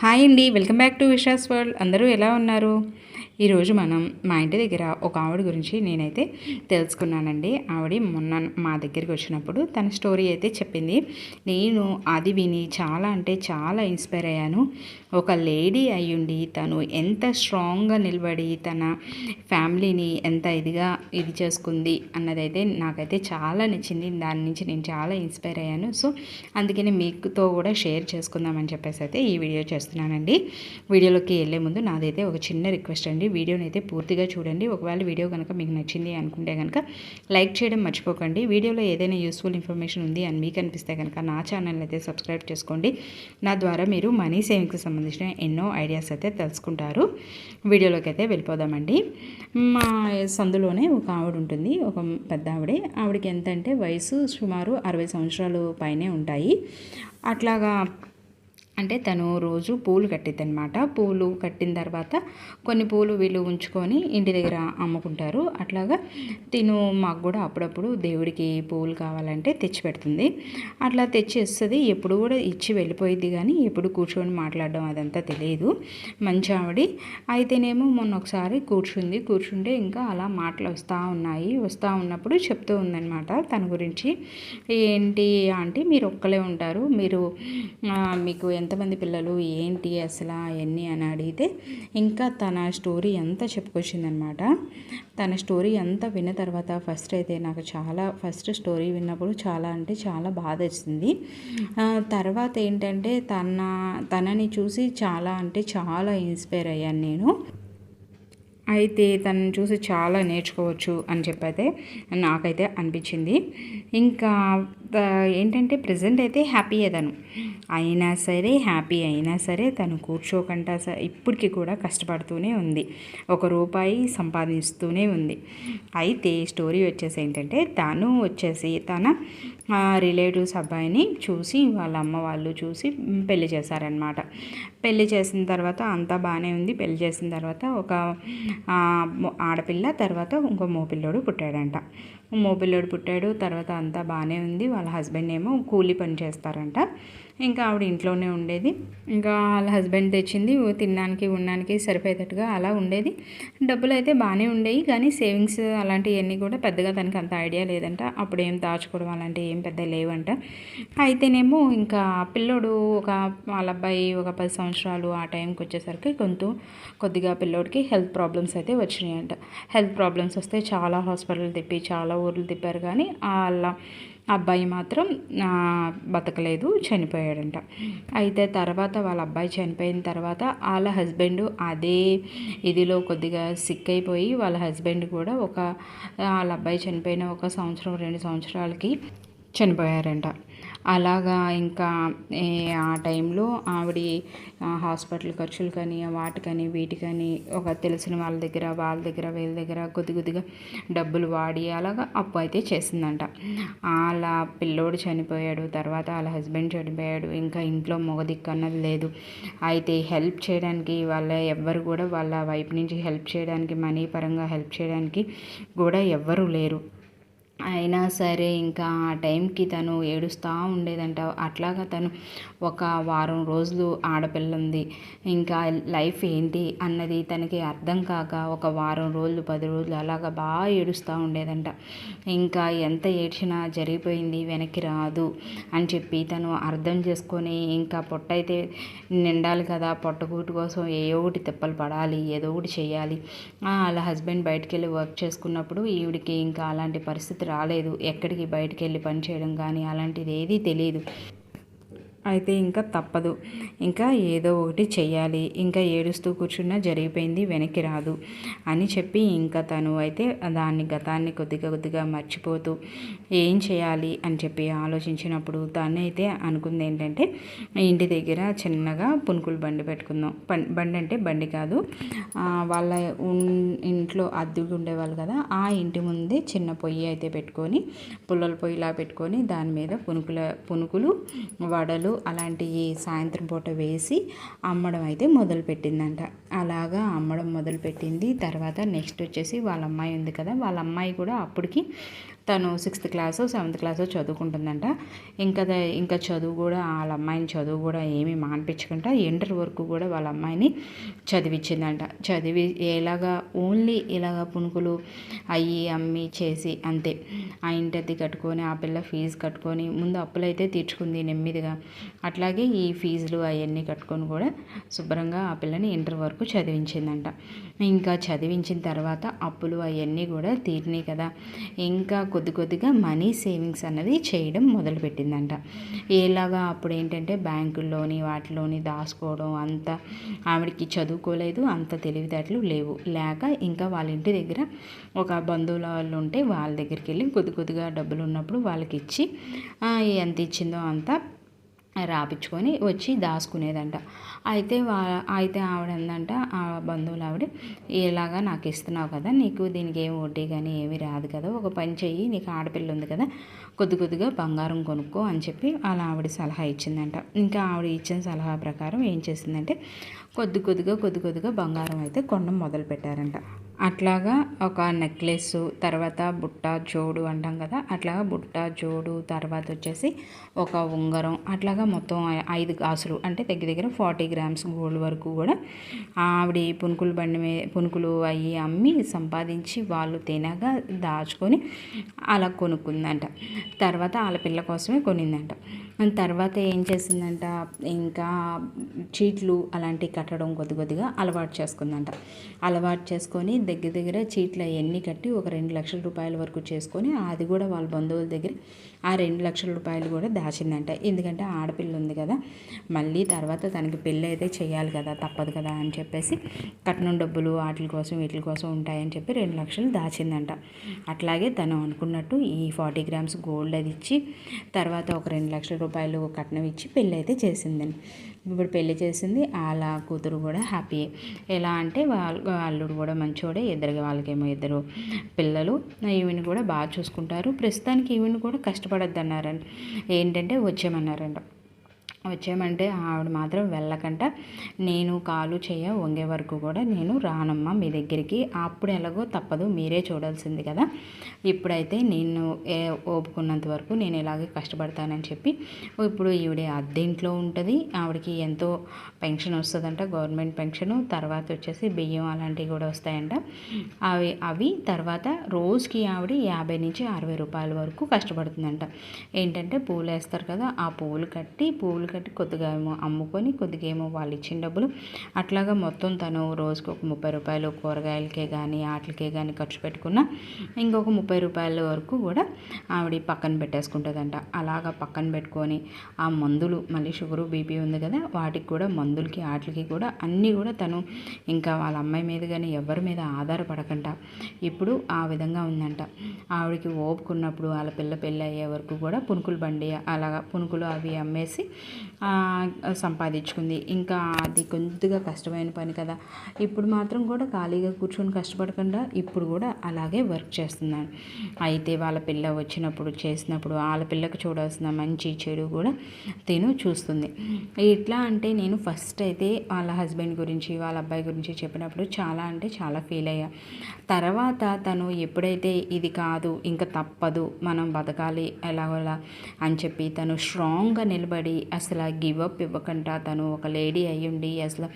Hi అండి welcome back to Vishas world. అందరూ ఎలా ఉన్నారు? ఈరోజు మనం మా ఇంటి దగ్గర ఒక ఆవిడ గురించి నేనైతే తెలుసుకున్నానండి. ఆవిడ మొన్న మా దగ్గరికి వచ్చినప్పుడు తన స్టోరీ అయితే చెప్పింది. నేను అది విని చాలా అంటే చాలా ఇన్స్పైర్ అయ్యాను. ఒక లేడీ అయ్యుండి తను ఎంత స్ట్రాంగ్గా నిలబడి తన ఫ్యామిలీని ఎంత ఇదిగా ఇది చేసుకుంది అన్నదైతే నాకైతే చాలా నచ్చింది. దాని నుంచి నేను చాలా ఇన్స్పైర్ అయ్యాను. సో అందుకని మీకుతో కూడా షేర్ చేసుకుందామని చెప్పేసి అయితే ఈ వీడియో చేస్తున్నానండి. వీడియోలోకి వెళ్ళే ముందు నాదైతే ఒక చిన్న రిక్వెస్ట్ అండి. వీడియోని అయితే పూర్తిగా చూడండి. ఒకవేళ వీడియో కనుక మీకు నచ్చింది అనుకుంటే కనుక లైక్ చేయడం మర్చిపోకండి. వీడియోలో ఏదైనా యూస్ఫుల్ ఇన్ఫర్మేషన్ ఉంది అని మీకు అనిపిస్తే కనుక నా ఛానల్ అయితే సబ్స్క్రైబ్ చేసుకోండి. నా ద్వారా మీరు మనీ సేవింగ్కి సంబంధించిన ఎన్నో ఐడియాస్ అయితే తెలుసుకుంటారు. వీడియోలోకి అయితే వెళ్ళిపోదామండి. మా సందులోనే ఒక ఆవిడ ఉంటుంది. ఒక పెద్ద ఆవిడే. ఆవిడకి ఎంత అంటే వయసు సుమారు అరవై సంవత్సరాలు పైనే ఉంటాయి. అట్లాగా అంటే తను రోజు పూలు కట్టిద్ది అనమాట పూలు కట్టిన తర్వాత కొన్ని పూలు వీళ్ళు ఉంచుకొని ఇంటి దగ్గర అమ్ముకుంటారు. అట్లాగా తిను మాకు కూడా అప్పుడప్పుడు దేవుడికి పూలు కావాలంటే తెచ్చి పెడుతుంది. అట్లా తెచ్చేస్తుంది ఎప్పుడు కూడా ఇచ్చి వెళ్ళిపోయింది కానీ ఎప్పుడు కూర్చొని మాట్లాడడం అదంతా తెలియదు. మంచి ఆవిడ. అయితేనేమో మొన్న ఒకసారి కూర్చుంది. కూర్చుంటే ఇంకా అలా మాటలు వస్తూ ఉన్నాయి. వస్తూ ఉన్నప్పుడు చెప్తూ ఉందన్నమాట. తన గురించి ఏంటి ఆంటీ మీరు ఒక్కలే ఉంటారు. మీరు మీకు ఎంత ఎంతమంది పిల్లలు ఏంటి అసలు అవన్నీ అని అడిగితే ఇంకా తన స్టోరీ ఎంత చెప్పుకొచ్చిందనమాట. తన స్టోరీ అంతా విన్న తర్వాత ఫస్ట్ అయితే నాకు చాలా ఫస్ట్ స్టోరీ విన్నప్పుడు చాలా అంటే చాలా బాధ వచ్చింది తర్వాత ఏంటంటే తన తనని చూసి చాలా అంటే చాలా ఇన్స్పైర్ అయ్యాను నేను. అయితే తనని చూసి చాలా నేర్చుకోవచ్చు అని చెప్పైతే నాకైతే అనిపించింది. ఇంకా ఏంటంటే ప్రజెంట్ అయితే హ్యాపీ తను. అయినా సరే హ్యాపీ అయినా సరే తను కూర్చోకుండా ఇప్పటికీ కూడా కష్టపడుతూనే ఉంది. ఒక రూపాయి సంపాదిస్తూనే ఉంది. అయితే స్టోరీ వచ్చేసి ఏంటంటే తను వచ్చేసి తన రిలేటివ్స్ అబ్బాయిని చూసి వాళ్ళ అమ్మ వాళ్ళు చూసి పెళ్ళి చేశారనమాట పెళ్ళి చేసిన తర్వాత అంతా బాగానే ఉంది. పెళ్ళి చేసిన తర్వాత ఒక ఆడపిల్ల తర్వాత ఇంకో మోపిల్లోడు పుట్టాడంట. మోపిల్లోడు పుట్టాడు తర్వాత అంతా బాగానే ఉంది వాళ్ళ హస్బెండ్ ఏమో కూలీ పని చేస్తారంట. ఇంకా ఆవిడ ఇంట్లోనే ఉండేది. ఇంకా వాళ్ళ హస్బెండ్ తెచ్చింది తినడానికి ఉండడానికి సరిపోయేటట్టుగా అలా ఉండేది. డబ్బులు అయితే బాగానే ఉండేవి కానీ సేవింగ్స్ అలాంటివన్నీ కూడా పెద్దగా తనకి అంత ఐడియా లేదంట. అప్పుడు ఏం దాచుకోవడం అలాంటివి ఏం పెద్ద లేవంట. అయితేనేమో ఇంకా పిల్లోడు ఒక వాళ్ళ అబ్బాయి ఒక పది సంవత్సరాలు ఆ టైంకి వచ్చేసరికి కొంత కొద్దిగా పిల్లోడికి హెల్త్ ప్రాబ్లమ్స్ అయితే వచ్చినాయంట. హెల్త్ ప్రాబ్లమ్స్ వస్తే చాలా హాస్పిటల్ తిప్పి చాలా ఊర్లు తిప్పారు కానీ వాళ్ళ అబ్బాయి మాత్రం బతకలేదు చనిపోయాడంట. అయితే తర్వాత వాళ్ళ అబ్బాయి చనిపోయిన తర్వాత వాళ్ళ హస్బెండ్ అదే ఇదిలో కొద్దిగా సిక్ అయిపోయి వాళ్ళ హస్బెండ్ కూడా ఒక వాళ్ళ అబ్బాయి చనిపోయిన ఒక సంవత్సరం రెండు సంవత్సరాలకి చనిపోయారంట. అలాగా ఇంకా ఆ టైంలో ఆవిడ హాస్పిటల్ ఖర్చులు కానీ వాటికని వీటికని ఒక తెలిసిన వాళ్ళ దగ్గర వాళ్ళ దగ్గర వీళ్ళ దగ్గర కొద్ది కొద్దిగా డబ్బులు వాడి అలాగా అప్పు అయితే చేసిందంట. అలా పిల్లోడు చనిపోయాడు తర్వాత వాళ్ళ హస్బెండ్ చనిపోయాడు ఇంకా ఇంట్లో మొగదిక్కు అన్నది లేదు. అయితే హెల్ప్ చేయడానికి వాళ్ళ ఎవ్వరు కూడా వాళ్ళ వైపు నుంచి హెల్ప్ చేయడానికి మనీ పరంగా హెల్ప్ చేయడానికి కూడా ఎవ్వరూ లేరు. అయినా సరే ఇంకా ఆ టైంకి తను ఏడుస్తూ ఉండేదంట. అట్లాగా తను ఒక వారం రోజులు ఆడపిల్ల ఉంది ఇంకా లైఫ్ ఏంటి అన్నది తనకి అర్థం కాక ఒక వారం రోజులు పది రోజులు అలాగా బాగా ఏడుస్తూ ఉండేదంట. ఇంకా ఎంత ఏడ్చినా జరిగిపోయింది వెనక్కి రాదు అని చెప్పి తను అర్థం చేసుకొని ఇంకా పొట్ట అయితే నిండాలి కదా పొట్టకూటి కోసం ఏ ఒకటి తిప్పలు పడాలి ఏదో ఒకటి చేయాలి. వాళ్ళ హస్బెండ్ బయటకెళ్ళి వర్క్ చేసుకున్నప్పుడు ఈవిడికి ఇంకా అలాంటి పరిస్థితి రాలేదు. ఎక్కడికి బయటికి వెళ్ళి పని చేయడం కానీ అలాంటిది ఏదీ తెలియదు అయితే ఇంకా తప్పదు. ఇంకా ఏదో ఒకటి చెయ్యాలి. ఇంకా ఏడుస్తూ కూర్చున్నా జరిగిపోయింది వెనక్కి రాదు అని చెప్పి ఇంకా తను అయితే దాన్ని గతాన్ని కొద్దిగా కొద్దిగా మర్చిపోతూ ఏం చేయాలి అని చెప్పి ఆలోచించినప్పుడు తను అయితే అనుకుంది ఏంటంటే ఇంటి దగ్గర చిన్నగా పునుకులు బండి పెట్టుకుందాం. బండి అంటే బండి కాదు. వాళ్ళ ఇంట్లో అద్దెకు ఉండేవాళ్ళు కదా ఆ ఇంటి ముందే చిన్న పొయ్యి అయితే పెట్టుకొని పుల్లల పొయ్యిలా పెట్టుకొని దాని మీద పునుకుల పునుకులు వడలు అలాంటివి సాయంత్రం పూట వేసి అమ్మడం అయితే మొదలుపెట్టిందంట. అలాగా అమ్మడం మొదలుపెట్టింది. తర్వాత నెక్స్ట్ వచ్చేసి వాళ్ళ అమ్మాయి ఉంది కదా వాళ్ళ అమ్మాయి కూడా అప్పటికి తను సిక్స్త్ క్లాస్ సెవెంత్ క్లాస్ చదువుకుంటుందంట. ఇంకా ఇంకా చదువు కూడా వాళ్ళ అమ్మాయిని చదువు కూడా ఏమీ మానిపించకుండా ఇంటర్ వరకు కూడా వాళ్ళ అమ్మాయిని చదివించిందంట చదివి ఎలాగా ఓన్లీ ఇలాగ పునుకులు అయ్యి అమ్మి చేసి అంతే. ఆ ఇంటి కట్టుకొని ఆ పిల్ల ఫీజు కట్టుకొని ముందు అప్పులైతే తీర్చుకుంది నెమ్మదిగా. అట్లాగే ఈ ఫీజులు అవన్నీ కట్టుకొని కూడా శుభ్రంగా ఆ పిల్లని ఇంటర్ వరకు చదివించిందంట. ఇంకా చదివించిన తర్వాత అప్పులు అవన్నీ కూడా తీరినాయి కదా. ఇంకా కొద్ది కొద్దిగా మనీ సేవింగ్స్ అన్నది చేయడం మొదలుపెట్టిందంట. ఎలాగా అప్పుడు ఏంటంటే బ్యాంకుల్లోని వాటిలోని దాచుకోవడం అంత ఆవిడకి చదువుకోలేదు అంత తెలివితేటలు లేవు. లేక ఇంకా వాళ్ళ ఇంటి దగ్గర ఒక బంధువుల వాళ్ళు ఉంటే వాళ్ళ దగ్గరికి వెళ్ళి కొద్ది కొద్దిగా డబ్బులు ఉన్నప్పుడు వాళ్ళకి ఇచ్చి ఎంత ఇచ్చిందో అంత రాపించుకొని వచ్చి దాచుకునేదంట అయితే వా అయితే ఆవిడ ఏందంట ఆ బంధువులు ఆవిడ ఇలాగా నాకు ఇస్తున్నావు కదా నీకు దీనికి ఏం వడ్డీ కానీ ఏమి రాదు కదా ఒక పని చెయ్యి నీకు ఆడపిల్ల ఉంది కదా కొద్ది కొద్దిగా బంగారం కొనుక్కో అని చెప్పి అలా ఆవిడ సలహా ఇచ్చిందంట. ఇంకా ఆవిడ ఇచ్చిన సలహా ప్రకారం ఏం చేసిందంటే కొద్ది కొద్దిగా కొద్ది కొద్దిగా బంగారం అయితే కొనడం మొదలు పెట్టారంట అట్లాగా ఒక నెక్లెస్ తర్వాత బుట్ట జోడు అంటాం కదా అట్లాగా బుట్ట జోడు తర్వాత వచ్చేసి ఒక ఉంగరం అట్లాగా మొత్తం ఐదు గాసులు అంటే దగ్గర దగ్గర ఫార్టీ గ్రామ్స్ గోల్డ్ వరకు కూడా ఆవిడ పునుకులు బండి మీద పునుకులు అవి అమ్మి సంపాదించి వాళ్ళు తినగా దాచుకొని అలా కొనుక్కుందంట. తర్వాత వాళ్ళ పిల్ల కోసమే కొనిందంట. తర్వాత ఏం చేసిందంట ఇంకా చీట్లు అలాంటివి కట్టడం కొద్ది కొద్దిగా అలవాటు చేసుకుందంట. అలవాటు చేసుకొని దగ్గర దగ్గర చీట్లు అవన్నీ కట్టి ఒక రెండు లక్షల రూపాయల వరకు చేసుకొని అది కూడా వాళ్ళ బంధువుల దగ్గర ఆ రెండు లక్షల రూపాయలు కూడా దాచిందంట. ఎందుకంటే ఆడపిల్ల ఉంది కదా మళ్ళీ తర్వాత తనకి పెళ్ళి అయితే చేయాలి కదా తప్పదు కదా అని చెప్పేసి కట్నం డబ్బులు వాటి కోసం వీటి కోసం ఉంటాయని చెప్పి రెండు లక్షలు దాచిందంట. అట్లాగే తను అనుకున్నట్టు ఈ ఫార్టీ గ్రామ్స్ గోల్డ్ అది ఇచ్చి తర్వాత ఒక రెండు లక్షల రూపాయలు కట్నం ఇచ్చి పెళ్ళి అయితే చేసిందండి. ఇప్పుడు పెళ్ళి చేసింది వాళ్ళ కూతురు కూడా హ్యాపీ ఎలా అంటే వాళ్ళ అల్లుడు కూడా మంచోడే ఇద్దరు వాళ్ళకేమో ఇద్దరు పిల్లలు. ఈవిని కూడా బాగా చూసుకుంటారు. ప్రస్తుతానికి ఈవిని కూడా కష్టపడద్దు అన్నారండి ఏంటంటే వచ్చేమన్నారంట వచ్చామంటే ఆవిడ మాత్రం వెళ్ళకంట. నేను కాలు చేయ వంగే వరకు కూడా నేను రానమ్మా మీ దగ్గరికి. అప్పుడు ఎలాగో తప్పదు మీరే చూడాల్సింది కదా. ఇప్పుడైతే నేను ఏ ఓపుకున్నంత వరకు నేను ఇలాగే కష్టపడతానని చెప్పి ఇప్పుడు ఈవిడ అద్దెంట్లో ఉంటుంది. ఆవిడకి ఎంతో పెన్షన్ వస్తుందంట గవర్నమెంట్ పెన్షను. తర్వాత వచ్చేసి బియ్యం అలాంటివి కూడా వస్తాయంట. అవి అవి తర్వాత రోజుకి ఆవిడ యాభై నుంచి అరవై రూపాయల వరకు కష్టపడుతుందంట. ఏంటంటే పూలు వేస్తారు కదా ఆ పూలు కట్టి పూలు కట్టి కొద్దిగా ఏమో అమ్ముకొని కొద్దిగా ఏమో వాళ్ళు ఇచ్చిన డబ్బులు అట్లాగా మొత్తం తను రోజుకి ఒక ముప్పై రూపాయలు కూరగాయలకే కానీ ఆటలకే కానీ ఖర్చు పెట్టుకున్న ఇంకొక ముప్పై రూపాయల వరకు కూడా ఆవిడ పక్కన పెట్టేసుకుంటుందంట. అలాగా పక్కన పెట్టుకొని ఆ మందులు మళ్ళీ షుగరు బీపీ ఉంది కదా వాటికి కూడా మందులకి వాటికి కూడా అన్నీ కూడా తను ఇంకా వాళ్ళ అమ్మాయి మీద కానీ ఎవరి మీద ఆధారపడకుండా ఇప్పుడు ఆ విధంగా ఉందంట. ఆవిడకి ఓపుకున్నప్పుడు వాళ్ళ పిల్ల పెళ్ళి అయ్యే వరకు కూడా పునుకులు బండి అలాగా పునుకులు అవి అమ్మేసి సంపాదించుకుంది. ఇంకా అది కొద్దిగా కష్టమైన పని కదా. ఇప్పుడు మాత్రం కూడా ఖాళీగా కూర్చొని కష్టపడకుండా ఇప్పుడు కూడా అలాగే వర్క్ చేస్తున్నాను అయితే వాళ్ళ పిల్ల వచ్చినప్పుడు చేసినప్పుడు వాళ్ళ పిల్లకు చూడాల్సిన మంచి చెడు కూడా తిను చూస్తుంది. ఎట్లా అంటే నేను ఫస్ట్ అయితే వాళ్ళ హస్బెండ్ గురించి వాళ్ళ అబ్బాయి గురించి చెప్పినప్పుడు చాలా అంటే చాలా ఫీల్ అయ్యా. తర్వాత తను ఎప్పుడైతే ఇది కాదు ఇంకా తప్పదు మనం బతకాలి ఎలాగోలా అని చెప్పి తను స్ట్రాంగ్గా నిలబడి అసలు గివ్ అప్ ఇవ్వకుండా తను ఒక లేడీ అయ్యుండి అసలు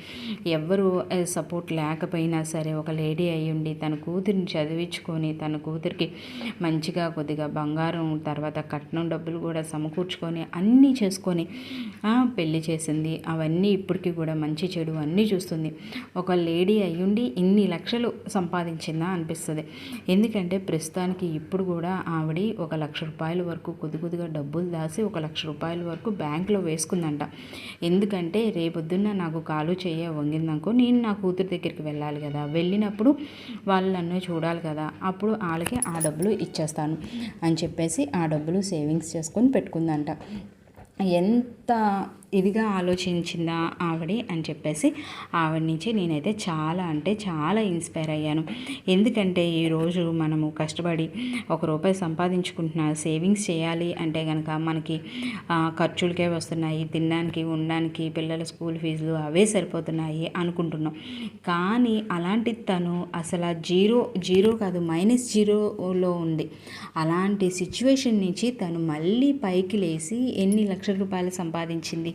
ఎవరు సపోర్ట్ లేకపోయినా సరే ఒక లేడీ అయ్యుండి తన కూతురిని చదివించుకొని తన కూతురికి మంచిగా కొద్దిగా బంగారం తర్వాత కట్నం డబ్బులు కూడా సమకూర్చుకొని అన్నీ చేసుకొని పెళ్ళి చేసింది. అవన్నీ ఇప్పటికీ కూడా మంచి చెడు అన్నీ చూస్తుంది. ఒక లేడీ అయ్యుండి ఇన్ని లక్షలు సంపాదించిందా అనిపిస్తుంది. ఎందుకంటే ప్రస్తుతానికి ఇప్పుడు కూడా ఆవిడ ఒక లక్ష రూపాయల వరకు కొద్ది కొద్దిగా డబ్బులు దాసి ఒక లక్ష రూపాయల వరకు బ్యాంకులో వేసి వేసుకుందంట ఎందుకంటే రేపొద్దున్న నాకు కాలు చేయ వంగిందనుకో నేను నా కూతురు దగ్గరికి వెళ్ళాలి కదా. వెళ్ళినప్పుడు వాళ్ళు నన్ను చూడాలి కదా. అప్పుడు వాళ్ళకి ఆ డబ్బులు ఇచ్చేస్తాను అని చెప్పేసి ఆ డబ్బులు సేవింగ్స్ చేసుకొని పెట్టుకుందంట. ఎంత ఇదిగా ఆలోచించిందా ఆవిడ అని చెప్పేసి ఆవిడ నుంచి నేనైతే చాలా అంటే చాలా ఇన్స్పైర్ అయ్యాను. ఎందుకంటే ఈరోజు మనము కష్టపడి ఒక రూపాయి సంపాదించుకుంటున్నా సేవింగ్స్ చేయాలి అంటే కనుక మనకి ఖర్చులకే వస్తున్నాయి తినడానికి ఉండడానికి పిల్లల స్కూల్ ఫీజులు అవే సరిపోతున్నాయి అనుకుంటున్నాం. కానీ అలాంటి తను అసలు జీరో జీరో కాదు మైనస్ జీరోలో ఉంది. అలాంటి సిచ్యువేషన్ నుంచి తను మళ్ళీ పైకి లేచి ఎన్ని లక్షల రూపాయలు సంపాదించింది?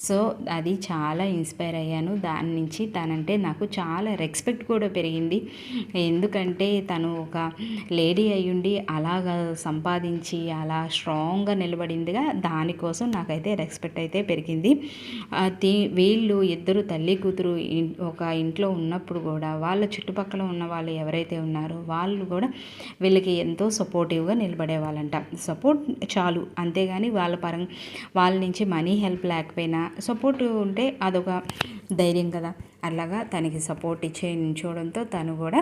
సో అది చాలా ఇన్స్పైర్ అయ్యాను. దాని నుంచి తనంటే నాకు చాలా రెస్పెక్ట్ కూడా పెరిగింది. ఎందుకంటే తను ఒక లేడీ అయ్యుండి అలాగా సంపాదించి అలా స్ట్రాంగ్గా నిలబడిందిగా దానికోసం నాకైతే రెస్పెక్ట్ అయితే పెరిగింది. వీళ్ళు ఇద్దరు తల్లి కూతురు ఒక ఇంట్లో ఉన్నప్పుడు కూడా వాళ్ళ చుట్టుపక్కల ఉన్న వాళ్ళు ఎవరైతే ఉన్నారో వాళ్ళు కూడా వీళ్ళకి ఎంతో సపోర్టివ్గా నిలబడే వాళ్ళంట సపోర్ట్ చాలు. అంతేగాని వాళ్ళ పరంగా వాళ్ళ నుంచి మనీ హెల్ప్ లేకపోయినా సపోర్ట్ ఉంటే అదొక ధైర్యం కదా. అలాగా తనకి సపోర్ట్ ఇచ్చే నిల్చోవడంతో తను కూడా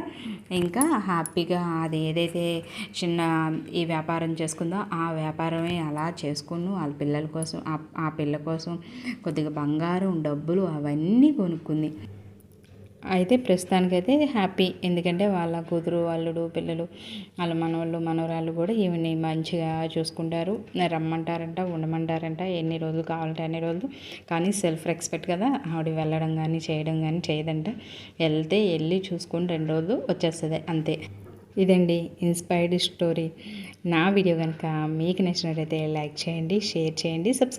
ఇంకా హ్యాపీగా అది ఏదైతే చిన్న ఈ వ్యాపారం చేసుకుందో ఆ వ్యాపారమే అలా చేసుకును వాళ్ళ పిల్లల కోసం ఆ పిల్ల కోసం కొద్దిగా బంగారం డబ్బులు అవన్నీ కొనుక్కుంది. అయితే ప్రస్తుతానికైతే హ్యాపీ. ఎందుకంటే వాళ్ళ కూతురు అల్లుడు పిల్లలు వాళ్ళ మనవాళ్ళు మనవరాళ్ళు కూడా ఈవిని మంచిగా చూసుకుంటారు. రమ్మంటారంట ఉండమంటారంట. ఎన్ని రోజులు కావాలంటే అన్ని రోజులు. కానీ సెల్ఫ్ రెస్పెక్ట్ కదా. ఆవిడ వెళ్ళడం కానీ చేయడం కానీ చేయదంట. వెళ్తే వెళ్ళి చూసుకుని రెండు రోజులు వచ్చేస్తుంది. అంతే. ఇదండి ఇన్స్పైర్డ్ స్టోరీ. నా వీడియో కనుక మీకు నచ్చినట్టయితే లైక్ చేయండి షేర్ చేయండి సబ్స్క్రైబ్